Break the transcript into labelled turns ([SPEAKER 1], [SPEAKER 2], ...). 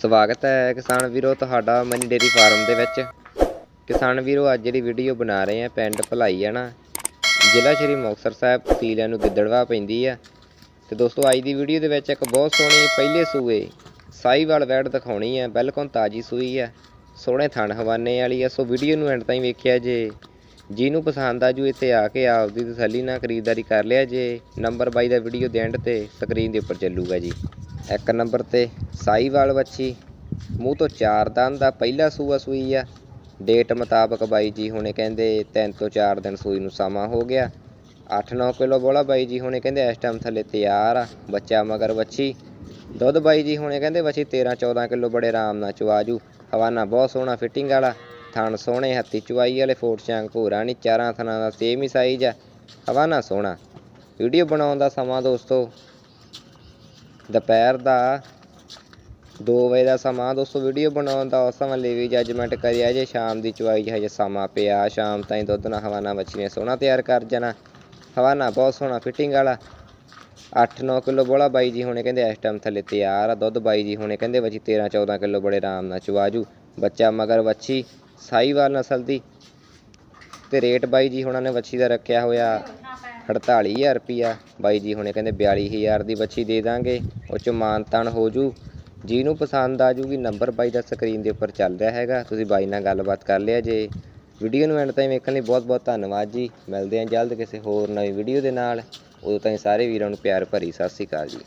[SPEAKER 1] ਸਵਾਗਤ ਹੈ ਕਿਸਾਨ ਵੀਰੋ, ਤੁਹਾਡਾ ਮਨੀ ਡੇਰੀ ਫਾਰਮ ਦੇ ਵਿੱਚ। ਕਿਸਾਨ ਵੀਰੋ, ਅੱਜ ਜਿਹੜੀ ਵੀਡੀਓ ਬਣਾ ਰਹੇ ਆ ਪਿੰਡ ਭਲਾਈ ਹੈ ਨਾ, ਜ਼ਿਲ੍ਹਾ ਸ਼੍ਰੀ ਮੁਕਤਸਰ ਸਾਹਿਬ ਤਹਿਸੀਲ ਨੂੰ ਗਿੱਦੜਵਾ ਪੈਂਦੀ ਆ ਤੇ ਦੋਸਤੋ, ਅੱਜ ਦੀ ਵੀਡੀਓ ਦੇ ਵਿੱਚ ਇੱਕ ਬਹੁਤ ਸੋਹਣੀ ਪਹਿਲੇ ਸੂਏ ਸਾਈਵਾਲ ਵੈੜ ਦਿਖਾਉਣੀ ਆ ਬਿਲਕੁਲ ਤਾਜੀ ਸੂਈ ਆ ਸੋਹਣੇ ਥਣ ਹਵਾਨੇ ਵਾਲੀ ਆ ਸੋ ਵੀਡੀਓ ਨੂੰ ਐਂਡ ਤਾਈਂ ਵੇਖਿਆ ਜੇ, ਜਿਹਨੂੰ ਪਸੰਦ ਆ ਜੂ, ਇੱਥੇ ਆ ਕੇ ਆਪਦੀ ਤਸੱਲੀ ਨਾਲ ਖਰੀਦਦਾਰੀ ਕਰ ਲਿਆ ਜੇ ਨੰਬਰ ਬਾਈ ਦਾ ਵੀਡੀਓ ਦੇ ਐਂਡ ਤੇ ਸਕਰੀਨ ਦੇ ਉੱਪਰ ਚੱਲੂਗਾ ਜੀ। ਇੱਕ ਨੰਬਰ ਤੇ ਸਾਈਵਾਲ ਵੱਛੀ। ਮੂੰਹ ਤੋਂ ਚਾਰ ਦੰਦ ਦਾ ਪਹਿਲਾ ਸੂਆ ਸੂਈ ਆ। ਡੇਟ ਮੁਤਾਬਕ ਬਾਈ ਜੀ ਹੁਣੇ ਕਹਿੰਦੇ 3 ਤੋਂ 4 ਦਿਨ ਸੂਈ ਨੂੰ ਸਮਾਂ ਹੋ ਗਿਆ। 8-9 ਕਿਲੋ ਬੋਲਾ ਬਾਈ ਜੀ ਹੁਣੇ ਕਹਿੰਦੇ ਇਸ ਟਾਈਮ ਥੱਲੇ ਤਿਆਰ ਆ, ਬੱਚਾ ਮਗਰ ਵੱਛੀ। ਦੁੱਧ ਬਾਈ ਜੀ ਹੁਣੇ ਕਹਿੰਦੇ ਵੱਛੀ 13-14 ਕਿਲੋ ਬੜੇ ਆਰਾਮ ਨਾਲ ਚੁਆਜੂ ਹਵਾਨਾ ਬਹੁਤ ਸੋਹਣਾ ਫਿਟਿੰਗ ਵਾਲਾ, ਥਣ ਸੋਹਣੇ, ਹੱਥੀ ਚੁਆਈ ਵਾਲੇ, ਫੋਟ ਚਾਂਗ ਭੂਰਾ ਨਹੀਂ, ਚਾਰਾਂ ਥਣਾਂ ਦਾ ਸੇਮ ਹੀ ਸਾਈਜ਼ ਆ। ਹਵਾਨਾ ਸੋਹਣਾ। ਵੀਡੀਓ ਬਣਾਉਣ ਦਾ ਸਮਾਂ ਦੋਸਤੋ ਦੁਪਹਿਰ ਦਾ 2 ਵਜੇ ਦਾ ਸਮਾਂ। ਦੋਸਤੋ ਵੀਡੀਓ ਬਣਾਉਣ ਦਾ ਉਸ ਸਮੇਂ ਲਈ ਵੀ ਜੱਜਮੈਂਟ ਕਰਿਆ ਜੇ। ਸ਼ਾਮ ਦੀ ਚਵਾਈ 'ਚ ਹਜੇ ਸਮਾਂ ਪਿਆ। ਸ਼ਾਮ ਤਾਈਂ ਦੁੱਧ ਨਾਲ ਹਵਾਨਾ ਬੱਚੀ ਨੇ ਸੋਹਣਾ ਤਿਆਰ ਕਰ ਜਾਣਾ। ਹਵਾਨਾ ਬਹੁਤ ਸੋਹਣਾ ਫਿਟਿੰਗ ਵਾਲਾ। 8-9 ਕਿਲੋ ਬੋਲਾ ਬਾਈ ਜੀ ਹੁਣੇ ਕਹਿੰਦੇ ਇਸ ਟਾਈਮ ਥੱਲੇ ਤਿਆਰ ਆ। ਦੁੱਧ ਬਾਈ ਜੀ ਹੁਣੇ ਕਹਿੰਦੇ ਬੱਚੀ 13-14 ਕਿਲੋ ਬੜੇ ਆਰਾਮ ਨਾਲ ਚਵਾਜੂ ਬੱਚਾ ਮਗਰ ਵੱਛੀ ਸਾਈਵਾਲ ਨਸਲ ਦੀ ਤੇ ਰੇਟ ਬਾਈ ਜੀ ਹੁਣਾਂ ਨੇ ਵੱਛੀ ਦਾ ਰੱਖਿਆ ਹੋਇਆ 48000 ਰੁਪਿਆ ਬਾਈ ਜੀ ਹੁਣੇ ਕਹਿੰਦੇ 42000 ਦੀ ਵੱਛੀ ਦੇ ਦਾਂਗੇ, ਉਹ ਚ ਮਾਨ ਤਾਨ ਹੋ ਜੂ। ਜਿਹਨੂੰ ਪਸੰਦ ਆ ਜੂਗੀ, ਨੰਬਰ ਬਾਈ ਦਾ ਸਕਰੀਨ ਦੇ ਉੱਪਰ ਚੱਲ ਰਿਹਾ ਹੈਗਾ। ਤੁਸੀਂ ਬਾਈ ਨਾਲ ਗੱਲਬਾਤ ਕਰ ਲਿਆ ਜੇ। ਵੀਡੀਓ ਨੂੰ ਐਂਡ ਤਾਈਂ ਵੇਖਣ ਲਈ ਬਹੁਤ ਬਹੁਤ ਧੰਨਵਾਦ ਜੀ। ਮਿਲਦੇ ਹਾਂ ਜਲਦ ਕਿਸੇ ਹੋਰ ਨਵੀਂ ਵੀਡੀਓ ਦੇ ਨਾਲ। ਉਦੋਂ ਤਾਈਂ ਸਾਰੇ ਵੀਰਾਂ ਨੂੰ ਪਿਆਰ ਭਰੀ ਸਤਿ ਸ਼੍ਰੀ ਅਕਾਲ ਜੀ।